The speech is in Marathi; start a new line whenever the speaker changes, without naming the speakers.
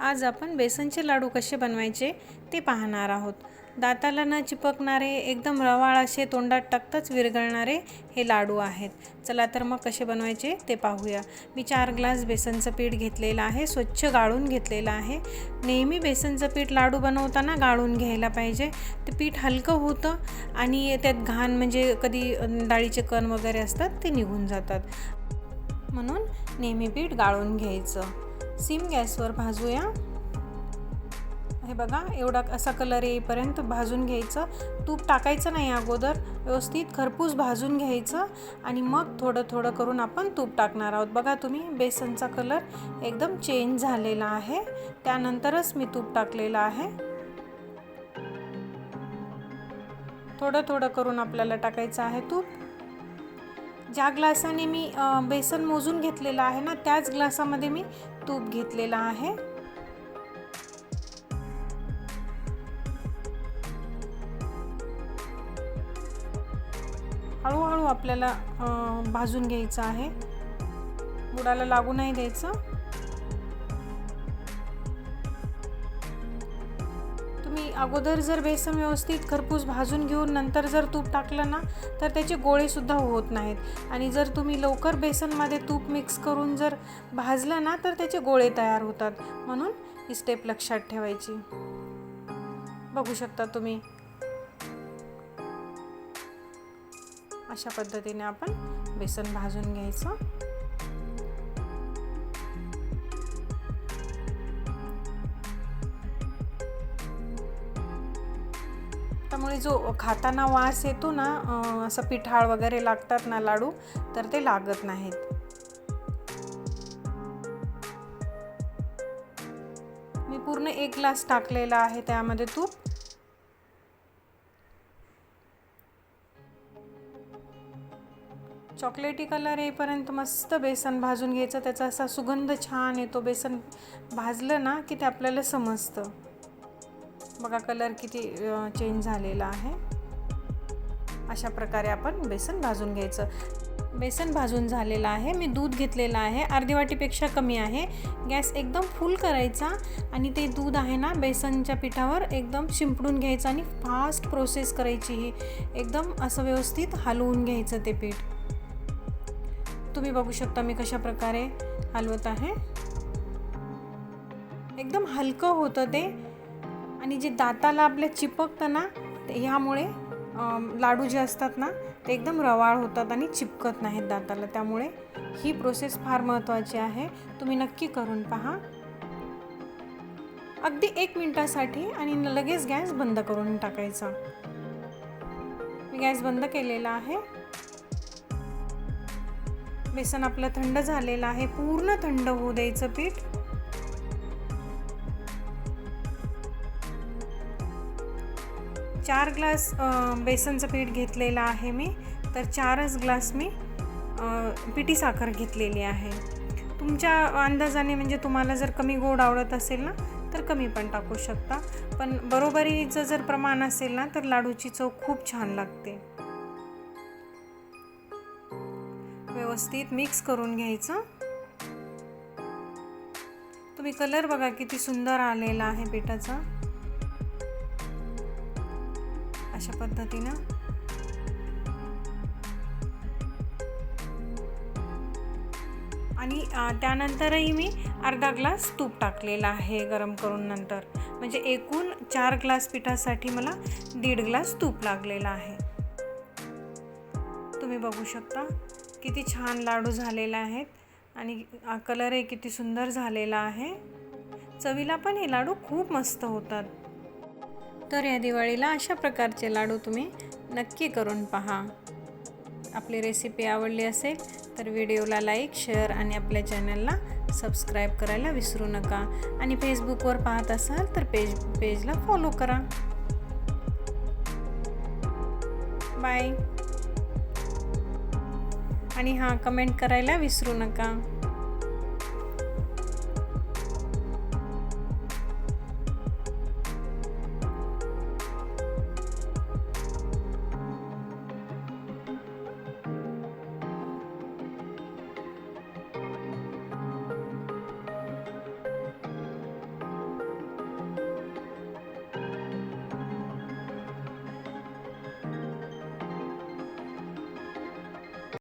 आज आपण बेसनचे लाडू कसे बनवायचे ते पाहणार आहोत. दाताला न चिपकणारे एकदम रवाळ असे तोंडात टाकताच विरघळणारे हे लाडू आहेत. चला तर मग कसे बनवायचे ते पाहूया. मी चार ग्लास बेसनचं पीठ घेतलेलं आहे स्वच्छ गाळून घेतलेलं आहे. नेहमी बेसनचं पीठ लाडू बनवताना गाळून घ्यायला पाहिजे. ते पीठ हलकं होतं आणि त्यात घाण म्हणजे कधी डाळीचे कण वगैरे असतात ते निघून जातात. म्हणून नेहमी पीठ गाळून घ्यायचं. सिम गॅसवर भाजूया. हे बघा एवढा असा कलर येईपर्यंत भाजून घ्यायचं. तूप टाकायचं नाही अगोदर व्यवस्थित खरपूस भाजून घ्यायचं आणि मग थोडं थोडं करून आपण तूप टाकणार आहोत. बघा तुम्ही बेसनचा कलर एकदम चेंज झालेला आहे. त्यानंतरच मी तूप टाकलेलं आहे. थोडं थोडं करून आपल्याला टाकायचं आहे तूप. ज्या ग्लासाने मी बेसन मोजून घेतलेलं आहे ना त्याच ग्लासामध्ये मी तूप घेतलेलं आहे. हळूहळू आपल्याला भाजून घ्यायचं आहे. बुडाला लागू नाही द्यायचं. तुम्ही अगोदर जर बेसन व्यवस्थित खरपूस भाजून घेऊन नंतर जर तूप टाकलं ना तर त्याचे गोळेसुद्धा होत नाहीत. आणि जर तुम्ही लवकर बेसनमध्ये तूप मिक्स करून जर भाजलं ना तर त्याचे गोळे तयार होतात. म्हणून ही स्टेप लक्षात ठेवायची. बघू शकता तुम्ही. अशा पद्धतीने आपण बेसन भाजून घ्यायचं. त्यामुळे जो खाताना वास येतो ना असं पिठाळ वगैरे लागतात ना लाडू तर ते लागत नाहीत. मी पूर्ण एक ग्लास टाकलेला आहे त्यामध्ये तूप. चॉकलेटी कलर येईपर्यंत मस्त बेसन भाजून घ्यायचं त्याचा असा सुगंध छान येतो. बेसन भाजलं ना की ते आपल्याला समजतं. बघा कलर किती चेंज झालेला आहे. अशा प्रकारे आपण बेसन भाजून घ्यायचं. बेसन भाजून झालेलं आहे. मी दूध घेतलेलं आहे. अर्धी वाटीपेक्षा कमी आहे. गॅस एकदम फुल करायचा आणि ते दूध आहे ना बेसनच्या पिठावर एकदम शिंपडून घ्यायचं आणि फास्ट प्रोसेस करायची ही. एकदम असं व्यवस्थित हलवून घ्यायचं ते पीठ. तुम्ही बघू शकता मी कशा प्रकारे हलवत आहे. एकदम हलकं होतं ते. आणि जे दाताला आपल्या चिपकतं ना ह्यामुळे लाडू जे असतात ना ते एकदम रवाळ होतात आणि चिपकत नाहीत दाताला. त्यामुळे ही प्रोसेस फार महत्त्वाची आहे. तुम्ही नक्की करून पहा. अगदी एक मिनटासाठी आणि लगेच गॅस बंद करून टाकायचा. मी गॅस बंद केलेला आहे. बेसन आपलं थंड झालेलं आहे. पूर्ण थंड होऊ द्यायचं पीठ. चार ग्लास बेसनचं पीठ घेतलेलं आहे मी. तर चारच ग्लास मी पिठी साखर घेतलेली आहे. तुमच्या अंदाजाने म्हणजे तुम्हाला जर कमी गोड आवडत असेल ना तर कमी पण टाकू शकता. पण बरोबरीचं जर प्रमाण असेल ना तर लाडूची चव खूप छान लागते. व्यवस्थित मिक्स करून घ्यायचं. तुम्ही कलर बघा किती सुंदर आलेला आहे पिठाचा. अशा पद्धतीनं. आणि त्यानंतरही मी अर्धा ग्लास तूप टाकलेला आहे गरम करून नंतर. म्हणजे एकूण चार ग्लास पिठासाठी मला दीड ग्लास तूप लागलेला आहे. तुम्ही बघू शकता किती छान लाडू झालेले आहेत आणि कलरही किती सुंदर झालेला आहे. चवीला पण हे लाडू खूप मस्त होतात. तर या दिवाळीला अशा प्रकारचे लाडू तुम्ही नक्की करून पहा. आपली रेसिपी आवडली असेल तर व्हिडिओला लाईक शेअर आणि आपल्या चॅनलला सबस्क्राईब करायला विसरू नका. आणि फेसबुकवर पाहत असाल तर पेज पेजला फॉलो करा. बाय आणि हां कमेंट करायला विसरू नका.